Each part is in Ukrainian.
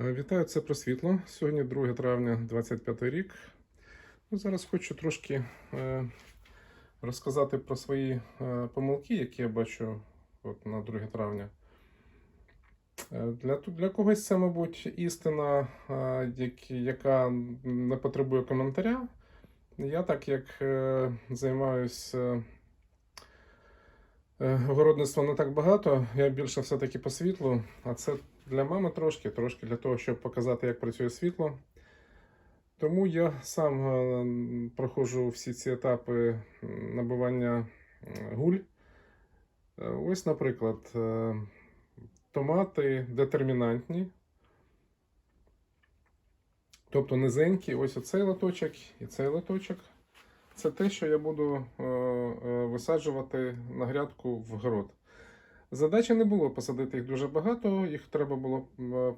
Е, Вітаю, це про світло. Сьогодні 2 травня 25 рік. Ну, зараз хочу трошки е, розказати про свої е, помилки, які я бачу от, на 2 травня. Для, для когось це, мабуть, істина, яка не потребує коментаря. Я, так як займаюся огородництвом не так багато, я більше все-таки по світлу, а це для мами трошки, трошки для того, щоб показати, як працює світло. Тому я сам е, проходжу всі ці етапи набивання е, гуль. Е, Ось, наприклад, томати детермінантні. Тобто низенькі, ось оцей лоточок і цей лоточок. Це те, що я буду висаджувати на грядку в город. Задача не було посадити їх дуже багато, їх треба було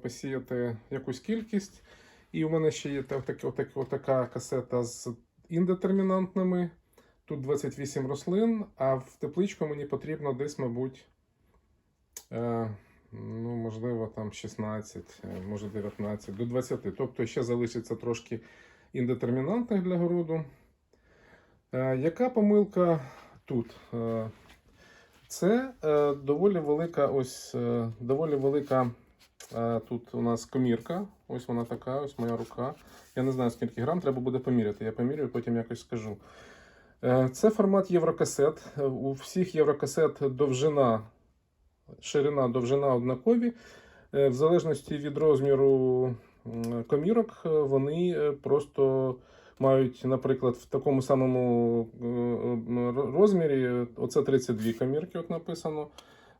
посіяти якусь кількість. І у мене ще є отак- отак- отака касета з індетермінантними. Тут 28 рослин, а в тепличку мені потрібно десь, мабуть, е, ну, можливо, там 16, е, може 19, до 20. Тобто ще залишиться трошки індетермінантних для городу. Е, яка помилка тут? Це е, доволі велика, ось е, доволі велика е, тут у нас комірка. Ось вона така, ось моя рука. Я не знаю, скільки грам, треба буде поміряти. Я поміряю, потім якось скажу. Е, це формат єврокасет. Е, У всіх єврокасет довжина, ширина, довжина однакові. Е, в залежності від розміру комірок, е, вони е, просто мають, наприклад, в такому самому е, розмірі, оце 32 камірки, от написано.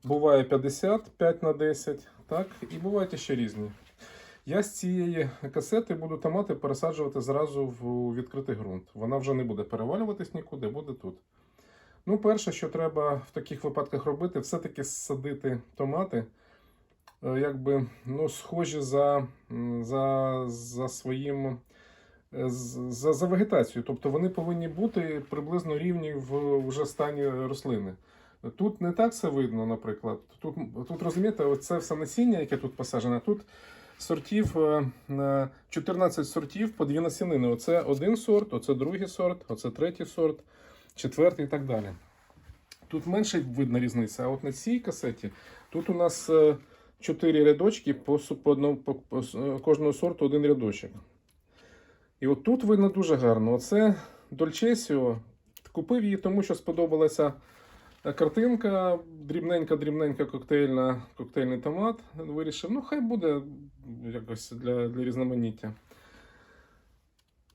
Буває 55 на 10, так, і бувають ще різні. Я з цієї касети буду томати пересаджувати зразу в відкритий ґрунт. Вона вже не буде перевалюватись нікуди, буде тут. Ну, перше, що треба в таких випадках робити, все-таки садити томати, якби ну, схожі за, за, за своїм е, за, за вегетацією. Тобто вони повинні бути приблизно рівні в вже стані рослини. Тут не так все видно, наприклад. Тут, тут розумієте, це все насіння, яке тут посаджене. Тут сортів е, е, 14 сортів по дві насінини. Оце один сорт, оце другий сорт, оце третій сорт, четвертий і так далі. Тут менше видно різниця, а от на цій касеті тут у нас е, 4 рядочки по, по, одному, по, по е, кожного сорту один рядочок. І от тут видно дуже гарно. Оце Дольчесіо. Купив її, тому що сподобалася е, картинка. Дрібненька-дрібненька коктейльна, коктейльний томат. Вирішив, ну хай буде якось для, для різноманіття.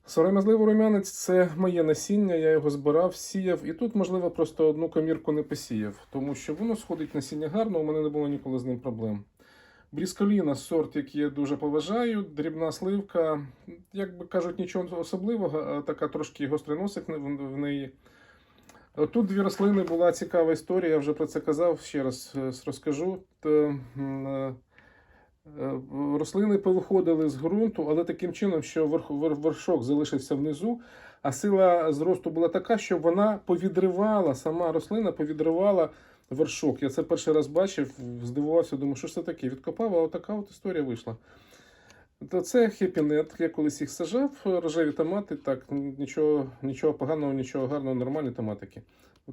Сором'язливий рум'янець це моє насіння, я його збирав, сіяв, і тут, можливо, просто одну комірку не посіяв, тому що воно сходить насіння гарно, у мене не було ніколи з ним проблем. Брісколіна сорт, який я дуже поважаю, дрібна сливка, як би кажуть, нічого особливого, така трошки гострий носик в неї. Тут дві рослини була цікава історія, я вже про це казав, ще раз е, розкажу. Е, е, Рослини повиходили з ґрунту, але таким чином, що вершок залишився внизу, а сила зросту була така, що вона повідривала, сама рослина повідривала вершок. Я це перший раз бачив, здивувався, думаю, що ж це таке? Відкопав, а отака от історія вийшла. То це хепінет, я колись їх сажав, рожеві томати, так, нічого, нічого поганого, нічого гарного, нормальні томатики.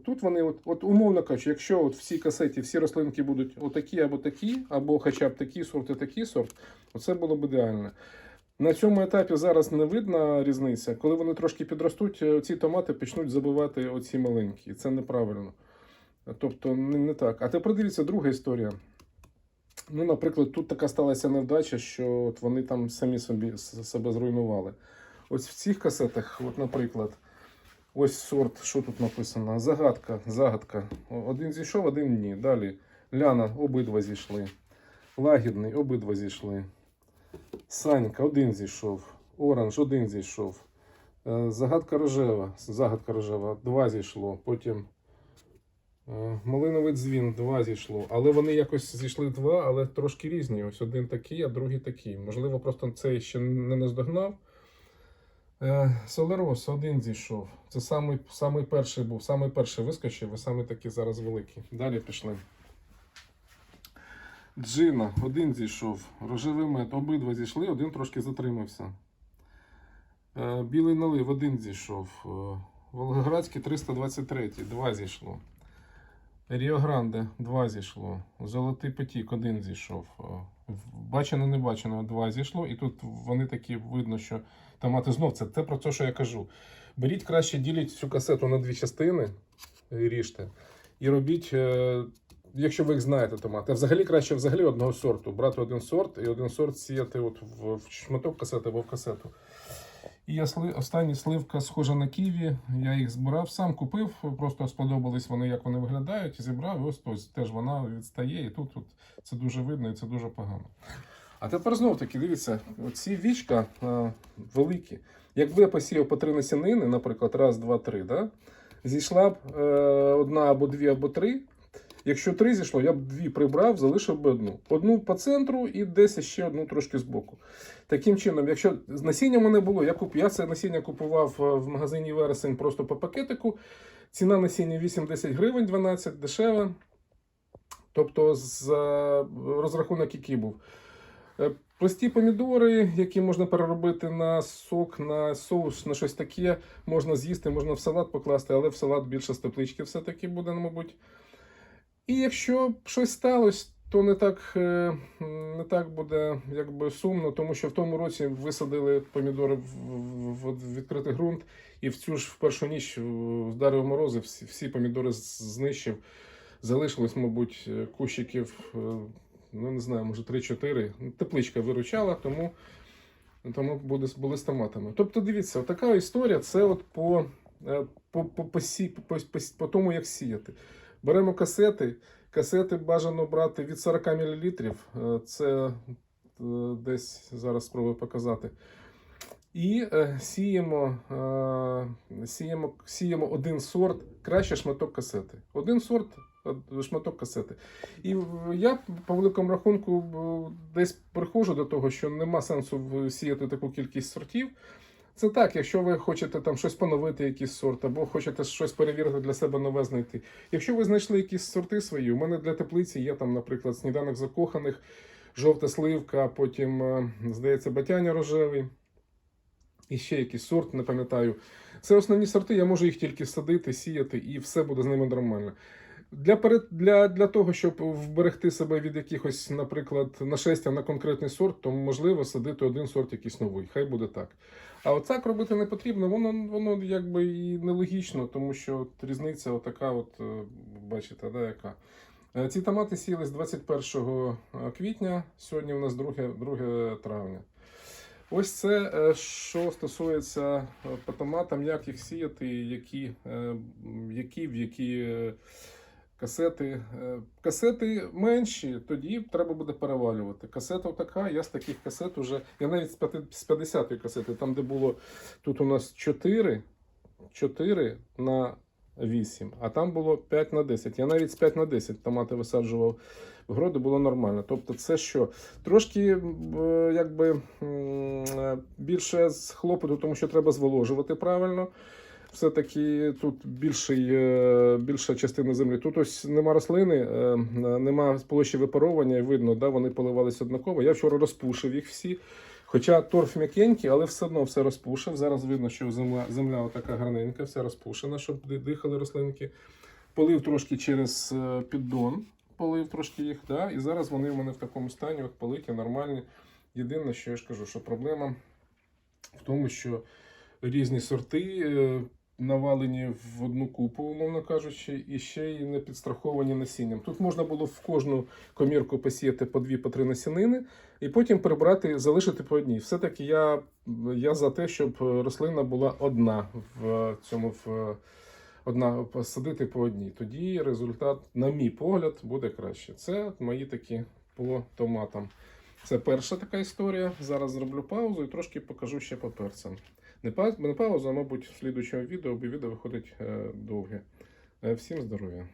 Тут вони, от, от умовно кажучи, якщо от в цій касеті всі рослинки будуть отакі або такі, або хоча б такий сорт і такий сорт, оце було б ідеально. На цьому етапі зараз не видна різниця. Коли вони трошки підростуть, е, ці томати почнуть забивати оці маленькі. Це неправильно. Тобто не, не так. А тепер дивіться, друга історія. Ну, наприклад, тут така сталася невдача, що от вони там самі собі себе зруйнували. Ось в цих касетах, от, наприклад, ось сорт, що тут написано? Загадка, загадка. Один зійшов, один ні. Далі. Ляна, обидва зійшли. Лагідний, обидва зійшли. Санька, один зійшов. Оранж, один зійшов. Е, Загадка рожева, загадка рожева, два зійшло. Потім Малиновий дзвін, два зійшло. Але вони якось зійшли два, але трошки різні. Ось один такий, а другий такий. Можливо, просто цей ще не наздогнав. Е, Солерос один зійшов. Це самий, самий перший був, самий перший вискочив, і самий такий зараз великий. Далі пішли. Джина, один зійшов. Рожевий мед, обидва зійшли, один трошки затримався. Е, Білий налив, один зійшов. Е, Волгоградський 323, два зійшло. Ріо Гранде, два зійшло. Золотий потік, один зійшов. Е, Бачено, не бачено, два зійшло. І тут вони такі видно, що томати знов це те про те, що я кажу. Беріть краще діліть цю касету на дві частини, ріжте. І робіть, е, якщо ви їх знаєте, томати. Взагалі краще взагалі одного сорту. Брати один сорт і один сорт сіяти от в шматок касети або в касету. І я сли, останні сливка схожа на ківі. Я їх збирав, сам купив, просто сподобались вони, як вони виглядають, і зібрав. І ось ось теж вона відстає, і тут, тут це дуже видно і це дуже погано. А тепер знов таки, дивіться, ці вічка а, великі. Якби я посіяв по три насінини, наприклад, раз, два, три, да? зійшла б е, одна або дві, або три. Якщо три зійшло, я б дві прибрав, залишив би одну. Одну по центру і десь ще одну трошки збоку. Таким чином, якщо з насінням мене було, я куп, я це насіння купував е, в магазині вересень просто по пакетику. Ціна насіння 8-10 гривень, 12 дешеве. Тобто з е, розрахунок, який був. Е, Прості помідори, які можна переробити на сок, на соус, на щось таке, можна з'їсти, можна в салат покласти, але в салат більше з теплички все-таки буде, мабуть. І якщо щось сталося, то не так, е, не так буде якби сумно, тому що в тому році висадили помідори в, в, в відкритий ґрунт, і в цю ж в першу ніч е, вдарив морози, всі, всі помідори знищив. Залишилось, мабуть, е, кущиків, ну не знаю, може 3-4. Ну, Тепличка виручала, тому, тому буде, були з томатами. Тобто, дивіться, така історія це от по, е, по, по, по, по, по, по тому, як сіяти. Беремо касети. Касети бажано брати від 40 мл. Це е, десь зараз спробую показати. І е, сіємо, е, сіємо, сіємо один сорт, краще шматок касети. Один сорт, шматок касети. І я по великому рахунку десь приходжу до того, що нема сенсу сіяти таку кількість сортів. Це так, якщо ви хочете там щось поновити, якийсь сорт, або хочете щось перевірити для себе нове знайти. Якщо ви знайшли якісь сорти свої, у мене для теплиці є там, наприклад, сніданок закоханих, жовта сливка, потім, е, здається, батяня рожевий. І ще якийсь сорт, не пам'ятаю. Це основні сорти, я можу їх тільки садити, сіяти, і все буде з ними нормально. Для, для, для того, щоб вберегти себе від якихось, наприклад, нашестя на конкретний сорт, то можливо садити один сорт якийсь новий. Хай буде так. А от так робити не потрібно, воно, воно якби і нелогічно, тому що от різниця отака, от, е, бачите, да, яка. Е, Ці томати сіялись 21 квітня, сьогодні у нас 2, 2 травня. Ось це, е, що стосується е, по томатам, як їх сіяти, які, е, які в які е, касети. Е, Касети менші, тоді треба буде перевалювати. Касета така, я з таких касет уже. Я навіть з 50-ї касети, там, де було тут у нас 4, 4 на 8, а там було 5 на 10. Я навіть з 5 на 10 томати висаджував в городи, було нормально. Тобто, це що? Трошки е, якби е, більше з хлопоту, тому що треба зволожувати правильно. Все-таки тут більший, більша частина землі. Тут ось нема рослини, е, нема площі випаровування, і видно, да, вони поливалися однаково. Я вчора розпушив їх всі. Хоча торф м'якенький, але все одно все розпушив. Зараз видно, що земля, земля отака гарненька, вся розпушена, щоб дихали рослинки. Полив трошки через е, піддон, полив трошки їх, да, і зараз вони в мене в такому стані, от политі, нормальні. Єдине, що я ж кажу, що проблема в тому, що різні сорти е, навалені в одну купу, умовно кажучи, і ще й не підстраховані насінням. Тут можна було в кожну комірку посіяти по дві, по три насінини, і потім прибрати, залишити по одній. Все-таки я, я за те, щоб рослина була одна в цьому в. Одна посадити по одній. Тоді результат, на мій погляд, буде краще. Це мої такі по томатам. Це перша така історія. Зараз зроблю паузу і трошки покажу ще по перцям. Не, пауза, мабуть, в слідучому відео, бо відео виходить е, довге. Е, всім здоров'я!